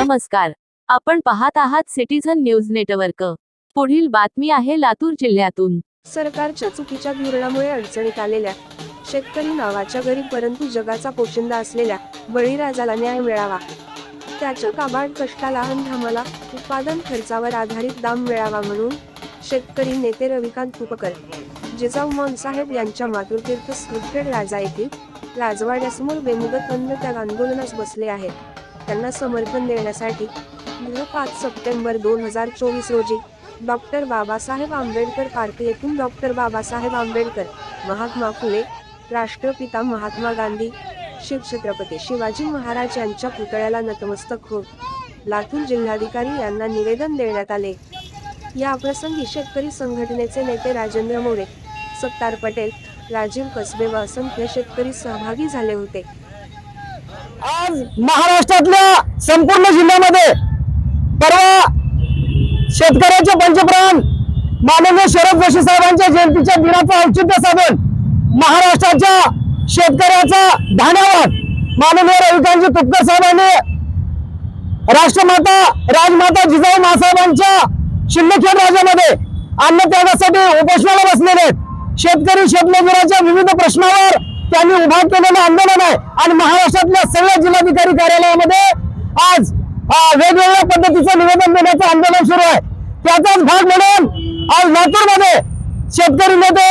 नमस्कार. आपण पाहत आहात सिटीझन न्यूज नेटवर्क. पुढील बातमी आहे लातूर जिल्ह्यातून. सरकारच्या चुकीच्या धोरणामुळे अडचणीत आलेल्या शेतकरी नावाच्या गरीब परंतु जगाचा पोशिंदा असलेल्या बळीराजाला न्याय मिळावा. त्याच्या काबाड कष्टाला आणि धामाला उत्पादन खर्चावर आधारित दाम मिळावा म्हणून शेतकरी नेते रविकांत तुपकर जिजाऊ साहेब यांच्या मातृतीर्थ स्मृतखेड राजा येथील राजवाड्यासमोर बेमुदत अन्न त्या आंदोलनास बसले आहेत. त्यांना समर्थन देण्यासाठी पाच सप्टेंबर दोन हजार चोवीस रोजी डॉक्टर बाबासाहेब आंबेडकर पार्क येथून डॉक्टर बाबासाहेब आंबेडकर महात्मा फुले राष्ट्रपिता महात्मा गांधी शिवछत्रपती शिवाजी महाराज यांच्या पुतळ्याला नतमस्तक होत लातूर जिल्हाधिकारी यांना निवेदन देण्यात आले. या प्रसंगी शेतकरी संघटनेचे नेते राजेंद्र मोरे सत्तार पटेल राजीव कसबे व असंख्य शेतकरी सहभागी झाले होते. आज महाराष्ट्रातल्या संपूर्ण जिल्ह्यामध्ये परवा शेतकऱ्याचे पंचप्राण माननीय शरद जोशी साहेबांच्या जयंतीच्या दिनाचं औचित्य साधून महाराष्ट्राच्या शेतकऱ्याचा धान्यावर माननीय रविकांतजी तुपकर साहेबांनी राष्ट्रमाता राजमाता जिजाऊ मासाहेबांच्या शिंदखेड राज्यामध्ये अन्नत्यागासाठी उपोषणाला बसलेले आहेत. शेतकरी शेतमजुराच्या विविध प्रश्नावर त्यांनी उभा केलेलं आंदोलन आहे. आणि महाराष्ट्रातल्या सगळ्या जिल्हाधिकारी कार्यालयामध्ये आज वेगवेगळ्या पद्धतीचं निवेदन देण्याचं आंदोलन सुरू आहे. त्याचाच भाग म्हणून आज लातूरमध्ये शेतकरी नेते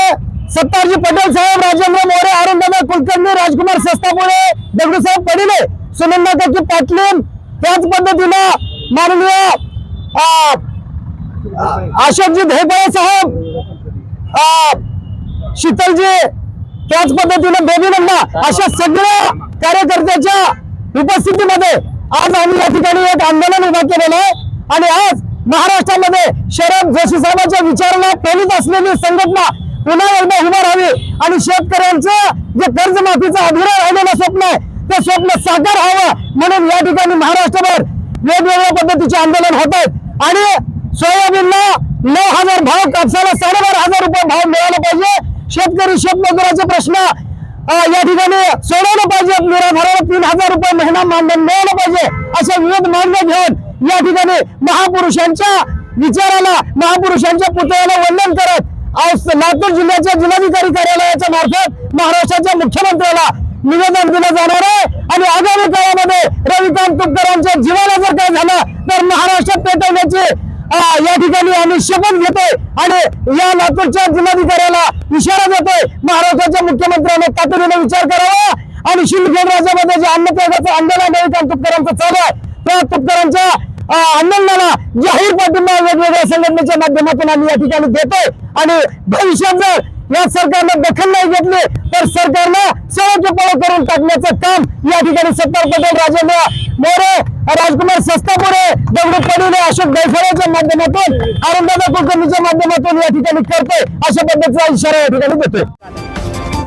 सत्तारजी पटेल साहेब राजेंद्र मोरे अरुणदादा कुलकर्णी राजकुमार सस्तापुळे दगडूसाहेब पडिले सुनंदा काकी पाटलीन त्याच पद्धतीनं माननीय अं, अशोकजी धैपळे साहेब अं, शीतलजी त्याच पद्धतीने बेबी नंदा अशा सगळ्या कार्यकर्त्याच्या उपस्थितीमध्ये आज आम्ही या ठिकाणी एक आंदोलन उभा केलेलं आहे. आणि आज महाराष्ट्रामध्ये शरद जोशी साहेबांच्या विचाराला प्रेरित असलेली संघटना पुन्हा एकदा उभा राहावी. आणि शेतकऱ्यांचं जे कर्जमाफीचं अधुरं राहिलेलं स्वप्न आहे ते स्वप्न साकार व्हावं म्हणून या ठिकाणी महाराष्ट्रभर वेगवेगळ्या पद्धतीचे आंदोलन होत आहेत. आणि सोयाबीनला नऊ हजार भाव कापसाला साडे हजार रुपये भाव मिळाला पाहिजे तर ऋषभ नगराचा प्रश्न या ठिकाणी सोडवलं पाहिजे. निराधाराला तीन हजार रुपये महिना मानधन मिळालं पाहिजे अशा विविध मागण्या घेऊन या ठिकाणी महापुरुषांच्या विचाराला महापुरुषांच्या पुतळ्याला वंदन करत आज लातूर जिल्ह्याच्या जिल्हाधिकारी कार्यालयाच्या मार्फत महाराष्ट्राच्या मुख्यमंत्र्याला निवेदन दिलं जाणार आहे. आणि आगामी काळामध्ये रविकांत तुपकरांच्या जीवाला जर काय झालं तर महाराष्ट्रात पेटवण्याची या ठिकाणी आम्ही शपथ घेतोय. आणि या लातूरच्या जिल्हाधिकाऱ्याला इशारा महाराष्ट्राच्या मुख्यमंत्र्यांना तातडीने विचार करावा. आणि शिंदखेड राज्यामध्ये जे अन्नत्यागाचं आंदोलन रविकांत तुपकरांचं चालू आहे. त्या तुपकरांच्या आनंदाला जाहीर पाठिंबा वेगवेगळ्या संघटनेच्या माध्यमातून आम्ही या ठिकाणी देतोय. आणि भविष्यात जर या सरकारनं दखल नाही घेतली तर सरकारनं सळके पळ करून टाकण्याचं काम या ठिकाणी सत्तार पटेल राजेंद्र मोरे राजकुमार सस्तापुरे दगडू पडुले अशोक दैफळेच्या माध्यमातून अरुणदादा कुलकर्णीच्या माध्यमातून या ठिकाणी करतोय. अशा पद्धतीचा इशारा या ठिकाणी देतोय.